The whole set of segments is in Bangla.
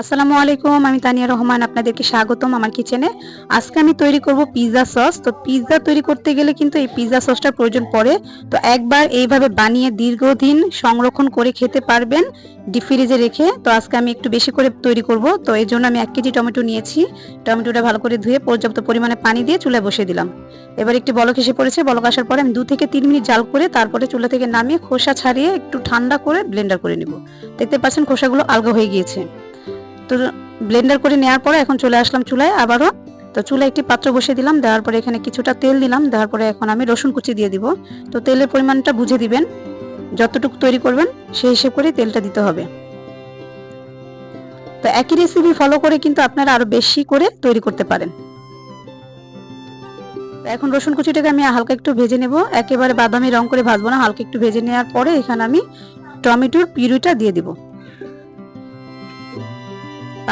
আসসালামু আলাইকুম, আমি তানিয়া রহমান, আপনাদেরকে স্বাগতম আমার কিচেনে আজকে আমি তৈরি করব পিৎজা সস তো পিৎজা তৈরি করতে গেলে কিন্তু এই পিৎজা সসটার প্রয়োজন পড়ে। তো একবার এইভাবে বানিয়ে দীর্ঘদিন সংরক্ষণ করে খেতে পারবেন ডিপ ফ্রিজে রেখে। তো আজকে আমি একটু বেশি করে তৈরি করব। তো এই জন্য আমি এক কেজি টমেটো নিয়েছি। টমেটোটা ভালো করে ধুয়ে পর্যাপ্ত পরিমাণে পানি দিয়ে চুলায় বসিয়ে দিলাম। এবার একটি বলক এসে পড়েছে। বলক আসার পরে আমি দু থেকে তিন মিনিট জাল করে তারপরে চুলা থেকে নামিয়ে খোসা ছাড়িয়ে একটু ঠান্ডা করে ব্লেন্ডার করে নেব। দেখতে পাচ্ছেন খোসাগুলো আলগা হয়ে গিয়েছে। তো ব্লেন্ডার করে নেওয়ার পরে এখন চলে আসলাম চুলায় আবারও। তো চুলায় একটি পাত্র বসিয়ে দিলাম, দেওয়ার পরে এখানে কিছুটা তেল দিলাম, দেওয়ার পরে এখন আমি রসুন কুচি দিয়ে দিব। তো তেলের পরিমাণটা বুঝে দিবেন, যতটুকু তৈরি করবেন সেই হিসেব করে তেলটা দিতে হবে। তো একই রেসিপি ফলো করে কিন্তু আপনারা আরও বেশি করে তৈরি করতে পারেন। এখন রসুন কুচিটাকে আমি হালকা একটু ভেজে নেব। একেবারে বাদামি রং করে ভাজবো না, হালকা একটু ভেজে নেওয়ার পরে এখানে আমি টমেটোর পিউরিটা দিয়ে দিব।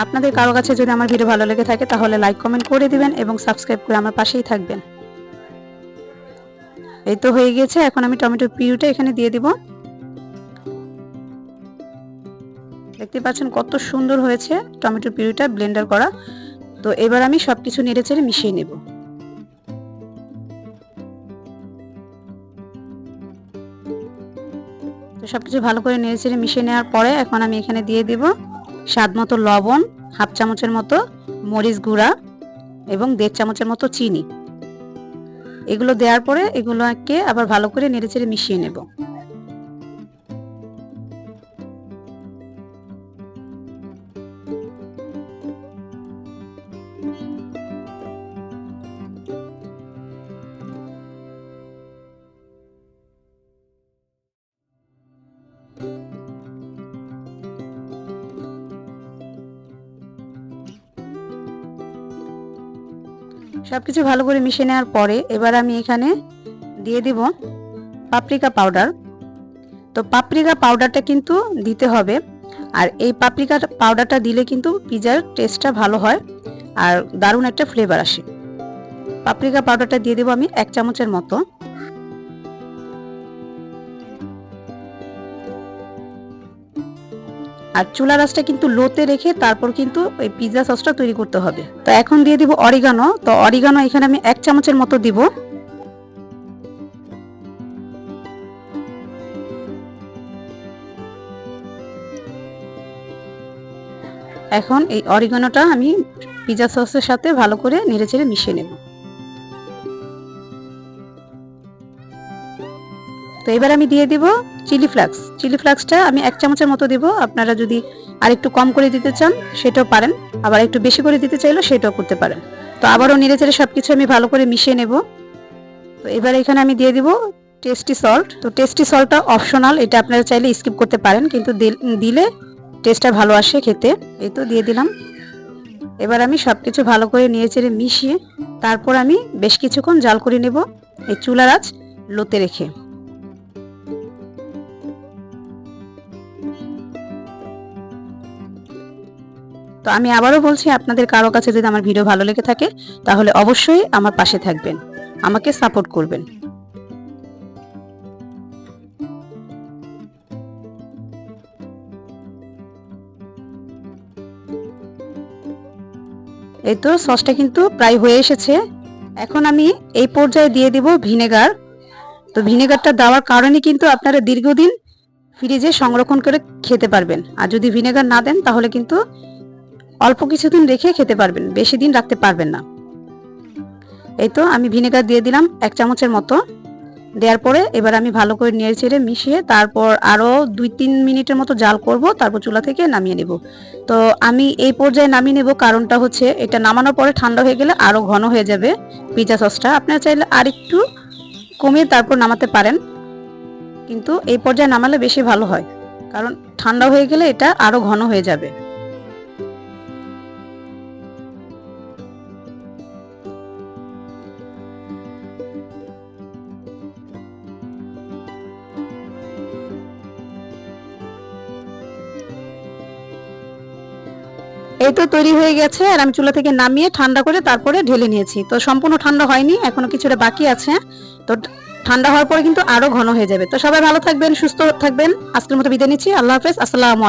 আপনাদের কারও কাছে যদি আমার ভিডিও ভালো লেগে থাকে, তাহলে লাইক কমেন্ট করে দিবেন এবং সাবস্ক্রাইব করে আমার পাশেই থাকবেন। এই তো হয়ে গেছে এখন আমি টমেটোর পিউটা এখানে দিয়ে দিব। দেখতে পাচ্ছেন কত সুন্দর হয়েছে টমেটোর পিউরিটা ব্লেন্ডার করা। তো এবার আমি সবকিছু নেড়ে চেড়ে মিশিয়ে নেব। তো সবকিছু ভালো করে নেড়ে চেড়ে মিশিয়ে নেওয়ার পরে এখন আমি এখানে দিয়ে দিব। স্বাদ মতো লবণ, হাফ চামচের মতো মরিচ গুঁড়া এবং দেড় চামচের মতো চিনি। এগুলো দেওয়ার পরে এগুলোকে আবার ভালো করে নেড়েচেড়ে মিশিয়ে নেব। সবকিছু ভালো করে মিশিয়ে নেওয়ার পরে এবার আমি এখানে দিয়ে দিব পাপরিকা পাউডার তো পাপরিকা পাউডারটা কিন্তু দিতে হবে। আর এই পাপরিকা পাউডারটা দিলে কিন্তু পিজার টেস্টটা ভালো হয় আর দারুণ একটা ফ্লেভার আসে। পাপরিকা পাউডারটা দিয়ে দেবো আমি এক চামচের মতো। আর চুলা রাসটা কিন্তু লোতে রেখে তারপর কিন্তু ওই পিৎজা সসটা তৈরি করতে হবে। তো এখন দিয়ে দিব অরিগানো। তো অরিগানো এখানে আমি এক চামচের মতো দিব। এখন এই অরিগানোটা আমি পিৎজা সসের সাথে ভালো করে নেড়েচেড়ে মিশিয়ে নেব। তো এবার আমি দিয়ে দিব চিলি ফ্লাক্স। চিলি ফ্লাক্সটা আমি এক চামচের মতো দিব। আপনারা যদি আর একটু কম করে দিতে চান, সেটাও পারেন। আবার একটু বেশি করে দিতে চাইলেও সেটাও করতে পারেন। তো আবারও নেড়ে চেড়ে সব কিছু আমি ভালো করে মিশিয়ে নেব। তো এবার এখানে আমি দিয়ে দিব টেস্টি সল্ট। তো টেস্টি সল্টটা অপশনাল, এটা আপনারা চাইলে স্কিপ করতে পারেন, কিন্তু দিলে টেস্টটা ভালো আসে খেতে। এই তো দিয়ে দিলাম। এবার আমি সব কিছু ভালো করে নিয়ে চেড়ে মিশিয়ে তারপর আমি বেশ কিছুক্ষণ জাল করে নেব। এই চুলার আঁচ লোতে রেখে। তো আমি আবারও বলছি, আপনাদের কারও কাছে যদি আমার ভিডিও ভালো লেগে থাকে, তাহলে অবশ্যই আমার পাশে থাকবেন। আমাকে সাপোর্ট করবেন। এই তো সসটা কিন্তু প্রায় হয়ে এসেছে। এখন আমি এই পর্যায়ে দিয়ে দিব ভিনেগার। তো ভিনেগারটা দেওয়ার কারণে কিন্তু আপনারা দীর্ঘদিন ফ্রিজে সংরক্ষণ করে খেতে পারবেন। আর যদি ভিনেগার না দেন, তাহলে কিন্তু অল্প কিছুদিন রেখে খেতে পারবেন, বেশি দিন রাখতে পারবেন না। এই তো আমি ভিনেগার দিয়ে দিলাম এক চামচের মতো। দেওয়ার পরে এবার আমি ভালো করে নেড়ে চেড়ে মিশিয়ে তারপর আরও দুই তিন মিনিটের মতো জাল করব, তারপর চুলা থেকে নামিয়ে নেব। তো আমি এই পর্যায়ে নামিয়ে নেব, কারণটা হচ্ছে এটা নামানোর পরে ঠান্ডা হয়ে গেলে আরও ঘন হয়ে যাবে পিজা সসটা। আপনারা চাইলে আর একটু কমিয়ে তারপর নামাতে পারেন, কিন্তু এই পর্যায়ে নামালে বেশি ভালো হয়, কারণ ঠান্ডা হয়ে গেলে এটা আরও ঘন হয়ে যাবে। এই তো তৈরি হয়ে গেছে আর আমি চুলা থেকে নামিয়ে ঠান্ডা করে তারপরে ঢেলে নিয়েছি। তো সম্পূর্ণ ঠান্ডা হয়নি, এখনও কিছুটা বাকি আছে। তো ঠান্ডা হওয়ার পরে কিন্তু আরও ঘন হয়ে যাবে। তো সবাই ভালো থাকবেন, সুস্থ থাকবেন। আজকের মতো বিদায় নিচ্ছি। আল্লাহ হাফেজ। আসসালামু